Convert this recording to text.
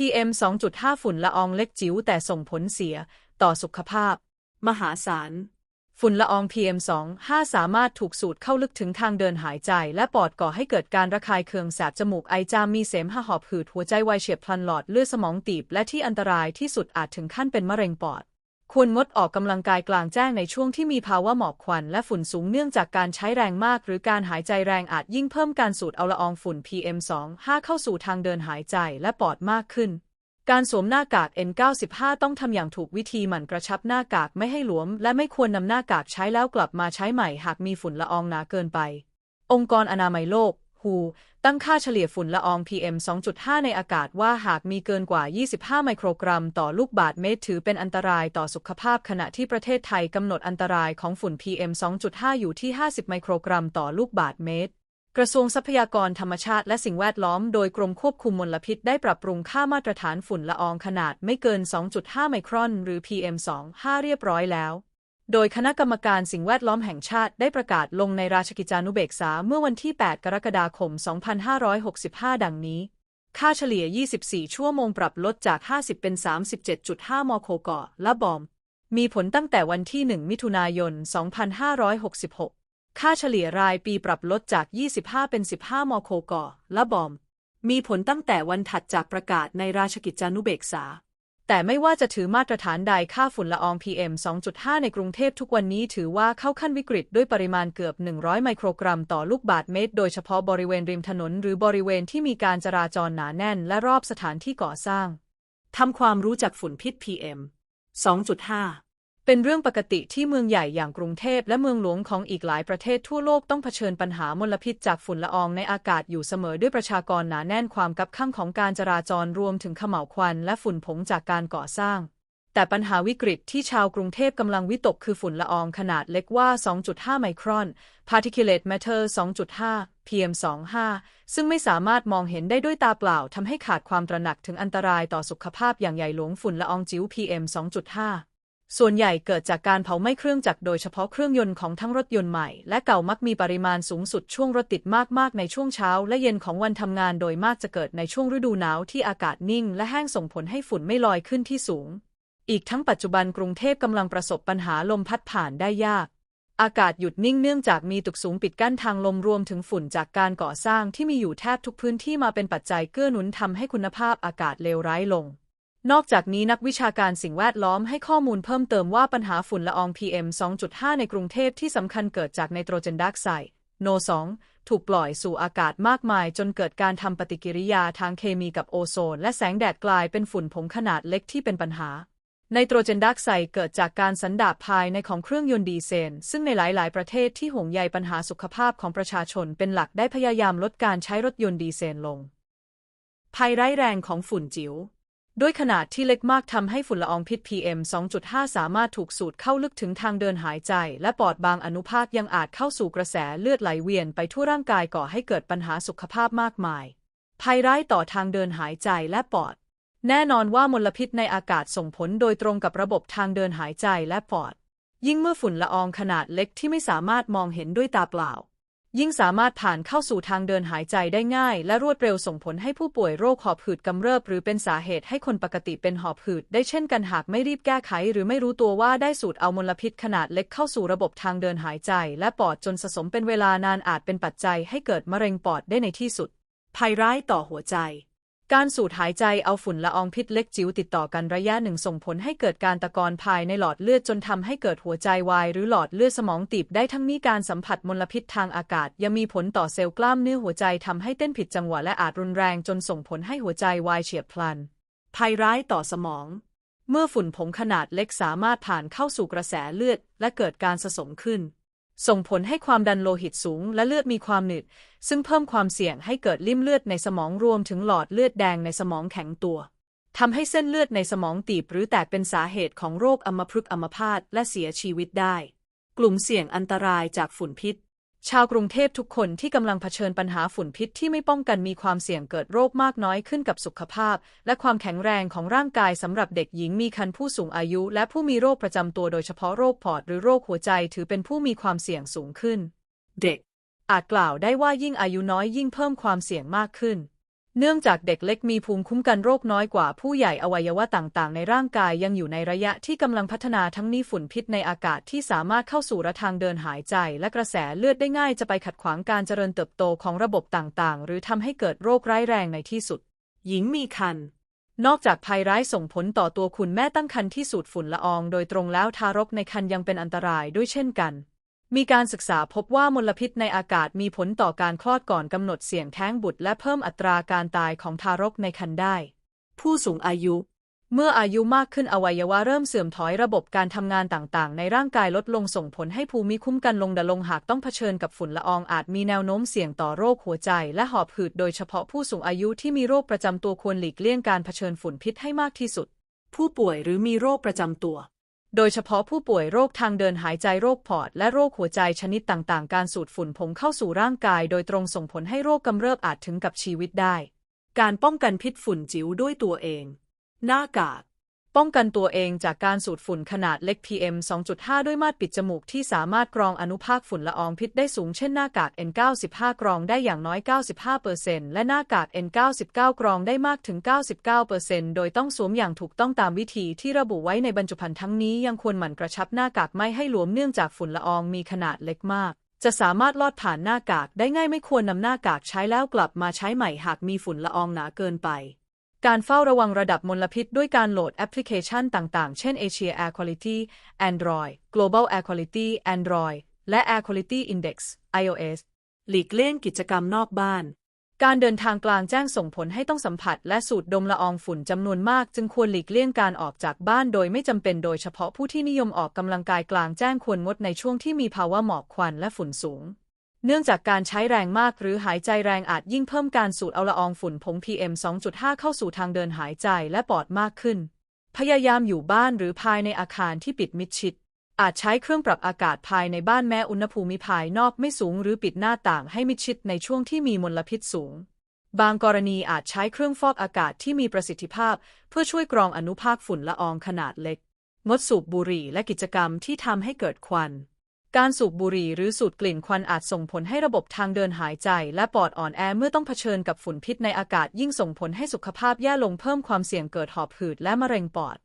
PM 2.5 ฝุ่นละอองเล็กจิ๋วแต่ส่งผลเสียต่อสุขภาพ มหาศาล ฝุ่นละออง PM 2.5 สามารถถูกสูดเข้าลึกถึงทางเดินหายใจ และปอดก่อให้เกิดการระคายเคืองแสบจมูกไอจามมีเสมหะหอบหืดหัวใจวายเฉียบพลันหลอดเลือดสมองตีบ และที่อันตรายที่สุดอาจถึงขั้นเป็นมะเร็งปอด ควรงดออกกำลังกายกลางแจ้งในช่วงที่มีภาวะหมอกควันและฝุ่นสูงเนื่องจากการใช้แรงมาก หรือการหายใจแรงอาจยิ่งเพิ่มการสูดเอาละอองฝุ่น PM 2.5เข้าสู่ทางเดินหายใจและปอดมากขึ้น การสวมหน้ากาก N95 ต้องทำอย่างถูกวิธีหมั่นกระชับหน้ากากไม่ให้หลวม และไม่ควรนำหน้ากากใช้แล้วกลับมาใช้ใหม่หากมีฝุ่นละอองหนาเกินไป องค์กรอนามัยโลก WHO ตั้งค่าเฉลี่ยฝุ่นละออง PM 2.5 ในอากาศว่าหากมีเกินกว่า 25 ไมโครกรัมต่อลูกบาศก์เมตรถือเป็นอันตรายต่อสุขภาพขณะที่ประเทศไทยกำหนดอันตรายของฝุ่น PM 2.5 อยู่ที่ 50 ไมโครกรัมต่อลูกบาศก์เมตร กระทรวงทรัพยากรธรรมชาติและสิ่งแวดล้อมโดยกรมควบคุมมลพิษได้ปรับปรุงค่ามาตรฐานฝุ่นละอองขนาดไม่เกิน 2.5 ไมครอน หรือ PM 2.5 เรียบร้อยแล้ว โดยคณะกรรมการสิ่งแวดล้อมแห่งชาติได้ประกาศลงในราชกิจจานุเบกษาเมื่อวันที่ 8 กรกฎาคม 2565 ดังนี้ ค่าเฉลี่ย 24 ชั่วโมงปรับลดจาก 50 เป็น 37.5 มโคกและบอม มีผลตั้งแต่วันที่ 1 มิถุนายน 2566 ค่าเฉลี่ยรายปีปรับลดจาก 25 เป็น 15 มโคกและบอม มีผลตั้งแต่วันถัดจากประกาศในราชกิจจานุเบกษา แต่ไม่ว่าจะถือมาตรฐานใดค่าฝุ่นละออง PM 2.5 ในกรุงเทพทุกวันนี้ถือว่าเข้าขั้นวิกฤตด้วยปริมาณเกือบ 100 ไมโครกรัมต่อลูกบาศก์เมตร โดยเฉพาะบริเวณริมถนน หรือบริเวณที่มีการจราจรหนาแน่น และรอบสถานที่ก่อสร้าง ทำความรู้จักฝุ่นพิษ PM 2.5 เป็นเรื่องปกติที่เมืองใหญ่อย่างกรุงเทพและเมืองหลวงของอีกหลายประเทศทั่วโลกต้องเผชิญปัญหามลพิษจากฝุ่นละอองในอากาศอยู่เสมอด้วยประชากรหนาแน่นความกับข้างของการจราจรรวมถึงขม่าวควันและฝุ่นผงจากการก่อสร้าง แต่ปัญหาวิกฤตที่ชาวกรุงเทพกำลังวิตกคือฝุ่นละอองขนาดเล็กว่า 2.5 ไมครอน particulate matter 2.5 PM 2.5 ซึ่งไม่สามารถมองเห็นได้ด้วยตาเปล่าทำให้ขาดความตระหนักถึงอันตรายต่อสุขภาพอย่างใหญ่หลวงฝุ่นละอองจิ๋ว PM 2.5 ส่วนใหญ่เกิดจากการเผาไหม้เครื่องจักรโดยเฉพาะเครื่องยนต์ของทั้งรถยนต์ใหม่ และเก่ามักมีปริมาณสูงสุดช่วงรถติดมากๆในช่วงเช้า และเย็นของวันทำงานโดยมากจะเกิดในช่วงฤดูหนาวที่อากาศนิ่ง และแห้งส่งผลให้ฝุ่นไม่ลอยขึ้นที่สูง อีกทั้งปัจจุบันกรุงเทพกำลังประสบปัญหาลมพัดผ่านได้ยาก อากาศหยุดนิ่งเนื่องจากมีตึกสูงปิดกั้นทางลมรวมถึงฝุ่นจากการก่อสร้างที่มีอยู่แทบทุกพื้นที่มาเป็นปัจจัยเกื้อหนุนทำให้คุณภาพอากาศเลวร้ายลง นอกจากนี้นักวิชาการสิ่งแวดล้อมให้ข้อมูลเพิ่มเติมว่าปัญหาฝุ่นละออง PM 2.5 ในกรุงเทพที่สำคัญเกิดจากไนโตรเจนไดออกไซด์ NO2 ถูกปล่อยสู่อากาศมากมาย จนเกิดการทำปฏิกิริยาทางเคมีกับโอโซน และแสงแดดกลายเป็นฝุ่นผงขนาดเล็กที่เป็นปัญหาไนโตรเจนไดออกไซด์เกิดจากการสันดาปภายในของเครื่องยนต์ดีเซล ซึ่งในหลาย ๆ ประเทศที่ห่วงใยปัญหาสุขภาพของประชาชนเป็นหลักได้พยายามลดการใช้รถยนต์ดีเซลลง ภัยร้ายแรงของฝุ่นจิ๋ว ด้วยขนาดที่เล็กมากทำให้ฝุ่นละอองพิษ PM 2.5 สามารถถูกสูดเข้าลึกถึงทางเดินหายใจ และปอดบางอนุภาคยังอาจเข้าสู่กระแสเลือดไหลเวียนไปทั่วร่างกายก่อให้เกิดปัญหาสุขภาพมากมาย ภัยร้ายต่อทางเดินหายใจและปอด แน่นอนว่ามลพิษในอากาศส่งผลโดยตรงกับระบบทางเดินหายใจและปอด ยิ่งเมื่อฝุ่นละอองขนาดเล็กที่ไม่สามารถมองเห็นด้วยตาเปล่า ยิ่งสามารถผ่านเข้าสู่ทางเดินหายใจได้ง่าย และรวดเร็วส่งผลให้ผู้ป่วยโรคหอบหืดกำเริบ หรือเป็นสาเหตุให้คนปกติเป็นหอบหืด ได้เช่นกันหากไม่รีบแก้ไข หรือไม่รู้ตัวว่าได้สูดเอามลพิษขนาดเล็กเข้าสู่ระบบทางเดินหายใจ และปอดจนสะสมเป็นเวลานานอาจเป็นปัจจัยให้เกิดมะเร็งปอดได้ในที่สุดภัยร้ายต่อหัวใจ การสูดหายใจเอาฝุ่นละอองพิษเล็กจิ๋วติดต่อกันระยะหนึ่งส่งผลให้เกิดการตะกอนภายในหลอดเลือดจนทำให้เกิดหัวใจวาย หรือหลอดเลือดสมองตีบได้ทั้งนี้การสัมผัสมลพิษทางอากาศ ยังมีผลต่อเซลล์กล้ามเนื้อหัวใจทำให้เต้นผิดจังหวะและอาจรุนแรงจนส่งผลให้หัวใจวายเฉียบพลัน ภัยร้ายต่อสมอง เมื่อฝุ่นผงขนาดเล็กสามารถผ่านเข้าสู่กระแสเลือด และเกิดการสะสมขึ้น ส่งผลให้ความดันโลหิตสูงและเลือดมีความหนืด ซึ่งเพิ่มความเสี่ยงให้เกิดลิ่มเลือดในสมองรวมถึงหลอดเลือดแดงในสมองแข็งตัวทำให้เส้นเลือดในสมองตีบหรือแตกเป็นสาเหตุของโรคอัมพฤกษ์อัมพาตและเสียชีวิตได้ กลุ่มเสี่ยงอันตรายจากฝุ่นพิษ ชาวกรุงเทพทุกคนที่กำลังเผชิญปัญหาฝุ่นพิษที่ไม่ป้องกันมีความเสี่ยงเกิดโรคมากน้อยขึ้นกับสุขภาพ และความแข็งแรงของร่างกายสำหรับเด็กหญิงมีคันผู้สูงอายุ และผู้มีโรคประจำตัวโดยเฉพาะโรคปอดหรือโรคหัวใจถือเป็นผู้มีความเสี่ยงสูงขึ้น เด็ก อาจกล่าวได้ว่ายิ่งอายุน้อยยิ่งเพิ่มความเสี่ยงมากขึ้น เนื่องจากเด็กเล็กมีภูมิคุ้มกันโรคน้อยกว่าผู้ใหญ่อวัยวะต่างๆ ในร่างกายยังอยู่ในระยะที่กำลังพัฒนาทั้งนี้ฝุ่นพิษในอากาศที่สามารถเข้าสู่ระทางเดินหายใจ และกระแสเลือดได้ง่ายจะไปขัดขวางการเจริญเติบโตของระบบต่างๆ หรือทำให้เกิดโรคร้ายแรงในที่สุด หญิงมีคันนอกจากภัยร้ายส่งผลต่อตัวคุณแม่ตั้งครรภ์ที่สูดฝุ่นละออง โดยตรงแล้วทารกในครรภ์ยังเป็นอันตรายด้วยเช่นกัน มีการศึกษาพบว่ามลพิษในอากาศมีผลต่อการคลอดก่อนกำหนดเสี่ยงแท้งบุตร และเพิ่มอัตราการตายของทารกในครรภ์ได้ ผู้สูงอายุ เมื่ออายุมากขึ้นอวัยวะเริ่มเสื่อมถอยระบบการทำงานต่างๆ ในร่างกายลดลงส่งผลให้ภูมิคุ้มกันลงดลงหากต้องเผชิญกับฝุ่นละอองอาจมีแนวโน้มเสี่ยงต่อโรคหัวใจ และหอบหืดโดยเฉพาะผู้สูงอายุที่มีโรคประจำตัวควรหลีกเลี่ยงการเผชิญฝุ่นพิษให้มากที่สุด ผู้ป่วยหรือมีโรคประจำตัว โดยเฉพาะผู้ป่วยโรคทางเดินหายใจโรคปอด และโรคหัวใจชนิดต่างๆ การสูดฝุ่นผงเข้าสู่ร่างกาย โดยตรงส่งผลให้โรคกำเริบอาจถึงกับชีวิตได้ การป้องกันพิษฝุ่นจิ๋วด้วยตัวเอง หน้ากาก ป้องกันตัวเองจากการสูดฝุ่นขนาดเล็ก PM 2.5 ด้วยมาตรปิดจมูกที่สามารถกรองอนุภาคฝุ่นละอองพิษได้สูงเช่นหน้ากาก N95 กรองได้อย่างน้อย 95%และหน้ากาก N99 กรองได้มากถึง 99%โดยต้องสวมอย่างถูกต้องตามวิธีที่ระบุไว้ในบรรจุภัณฑ์ทั้งนี้ยังควรหมั่นกระชับหน้ากากไม่ให้หลวมเนื่องจากฝุ่นละอองมีขนาดเล็กมากจะสามารถลอดผ่านหน้ากากได้ง่ายไม่ควรนำหน้ากากใช้แล้วกลับมาใช้ใหม่หากมีฝุ่นละอองหนาเกินไป การเฝ้าระวังระดับมลพิษด้วยการโหลดแอปพลิเคชันต่าง ๆ เช่น Asia Air Quality Android Global Air Quality Android และ Air Quality Index iOS หลีกเลี่ยงกิจกรรมนอกบ้าน การเดินทางกลางแจ้งส่งผลให้ต้องสัมผัส และสูดดมละอองฝุ่นจำนวนมาก จึงควรหลีกเลี่ยงการออกจากบ้านโดยไม่จำเป็นโดยเฉพาะผู้ที่นิยมออกกำลังกายกลางแจ้งควรงดในช่วงที่มีภาวะหมอกควันและฝุ่นสูง เนื่องจากการใช้แรงมากหรือหายใจแรงอาจยิ่งเพิ่มการสูดเอาละอองฝุ่นผง PM 2.5 เข้าสู่ทางเดินหายใจและปอดมากขึ้น พยายามอยู่บ้านหรือภายในอาคารที่ปิดมิดชิด อาจใช้เครื่องปรับอากาศภายในบ้านแม้อุณหภูมิภายนอกไม่สูงหรือปิดหน้าต่างให้มิดชิดในช่วงที่มีมลพิษสูง บางกรณีอาจใช้เครื่องฟอกอากาศที่มีประสิทธิภาพ เพื่อช่วยกรองอนุภาคฝุ่นละอองขนาดเล็ก งดสูบบุหรี่และกิจกรรมที่ทำให้เกิดควัน การสูบบุหรี่หรือสูดกลิ่นควันอาจส่งผลให้ระบบทางเดินหายใจ และปอดอ่อนแอเมื่อต้องเผชิญกับฝุ่นพิษในอากาศยิ่งส่งผลให้สุขภาพแย่ลงเพิ่มความเสี่ยงเกิดหอบหืดและมะเร็งปอด